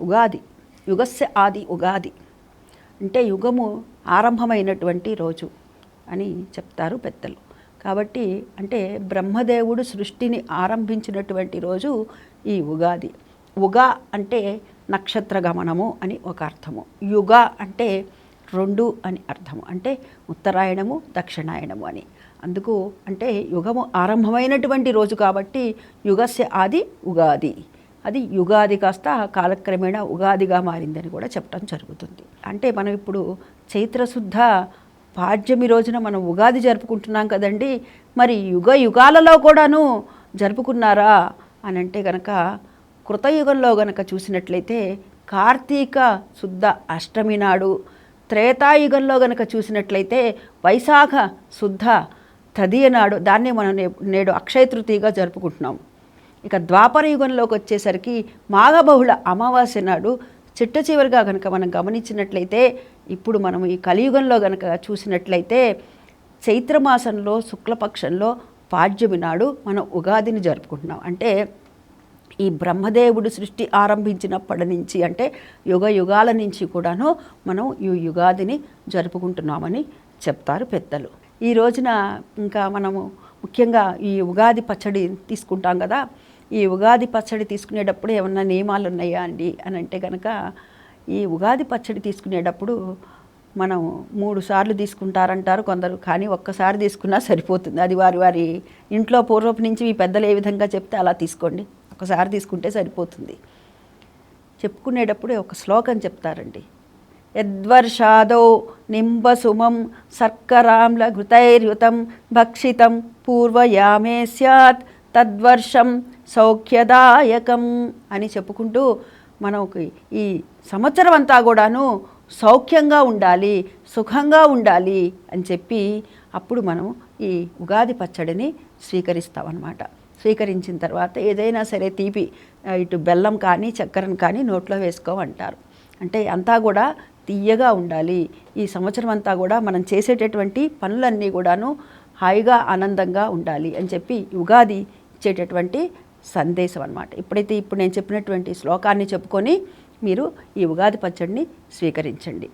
ఉగాది యుగస్య ఆది ఉగాది అంటే యుగము ఆరంభమైనటువంటి రోజు అని చెప్తారు పెద్దలు. కాబట్టి అంటే బ్రహ్మదేవుడు సృష్టిని ఆరంభించినటువంటి రోజు ఈ ఉగాది. ఉగా అంటే నక్షత్ర గమనము అని ఒక అర్థము. యుగ అంటే రెండు అని అర్థము. అంటే ఉత్తరాయణము దక్షిణాయణము అని. అందుకు అంటే యుగము ఆరంభమైనటువంటి రోజు కాబట్టి యుగస్య ఆది ఉగాది. అది యుగాది కాస్త కాలక్రమేణా ఉగాదిగా మారిందని కూడా చెప్పడం జరుగుతుంది. అంటే మనం ఇప్పుడు చైత్రశుద్ధ పాడ్యమి రోజున మనం ఉగాది జరుపుకుంటున్నాం కదండి మరి యుగ యుగాలలో కూడాను జరుపుకున్నారా అని అంటే గనక కృతయుగంలో గనక చూసినట్లయితే కార్తీక శుద్ధ అష్టమి నాడు త్రేతాయుగంలో గనక చూసినట్లయితే వైశాఖ శుద్ధ తదియ నాడు దాన్నే మనం నేడు అక్షయ తృతీయగా జరుపుకుంటున్నాం. ఇక ద్వాపర యుగంలోకి వచ్చేసరికి మాఘబహుళ అమావాస్య నాడు చిట్ట చివరిగా కనుక మనం గమనించినట్లయితే ఇప్పుడు మనం ఈ కలియుగంలో కనుక చూసినట్లయితే చైత్రమాసంలో శుక్లపక్షంలో పాడ్యమి నాడు మనం ఉగాదిని జరుపుకుంటున్నాం. అంటే ఈ బ్రహ్మదేవుడు సృష్టి ఆరంభించినప్పటి నుంచి అంటే యుగ యుగాల నుంచి కూడాను మనం ఈ యుగాదిని జరుపుకుంటున్నామని చెప్తారు పెద్దలు. ఈ రోజున ఇంకా మనము ముఖ్యంగా ఈ ఉగాది పచ్చడి తీసుకుంటాం కదా ఈ ఉగాది పచ్చడి తీసుకునేటప్పుడు ఏమన్నా నియమాలు ఉన్నాయా అండి? అని అంటే కనుక ఈ ఉగాది పచ్చడి తీసుకునేటప్పుడు మనం మూడు సార్లు తీసుకుంటారంటారు కొందరు కానీ ఒక్కసారి తీసుకున్నా సరిపోతుంది. అది వారి వారి ఇంట్లో పూర్వపు నుంచి మీ పెద్దలు ఏ విధంగా చెప్తే అలా తీసుకోండి. ఒకసారి తీసుకుంటే సరిపోతుంది. చెప్పుకునేటప్పుడు ఒక శ్లోకం చెప్తారండి. యద్వర్షాదో నింబసుమం సర్కరాంల ఘృతైర్యుతం భక్షితం పూర్వయామే స్యాత్ తద్వర్షం సౌఖ్యదాయకం అని చెప్పుకుంటూ మనకి ఈ సంవత్సరం అంతా కూడాను సౌఖ్యంగా ఉండాలి సుఖంగా ఉండాలి అని చెప్పి అప్పుడు మనం ఈ ఉగాది పచ్చడిని స్వీకరిస్తామన్నమాట. స్వీకరించిన తర్వాత ఏదైనా సరే తీపి ఇటు బెల్లం కానీ చక్కెరను కానీ నోట్లో వేసుకోమంటారు. అంటే అంతా కూడా తీయగా ఉండాలి. ఈ సంవత్సరం అంతా కూడా మనం చేసేటటువంటి పనులన్నీ కూడాను హాయిగా ఆనందంగా ఉండాలి అని చెప్పి ఉగాది ఇచ్చేటటువంటి సందేశం అన్నమాట. ఇప్పుడైతే ఇప్పుడు నేను చెప్పినటువంటి శ్లోకాన్ని చెప్పుకొని మీరు ఈ ఉగాది పచ్చడిని స్వీకరించండి.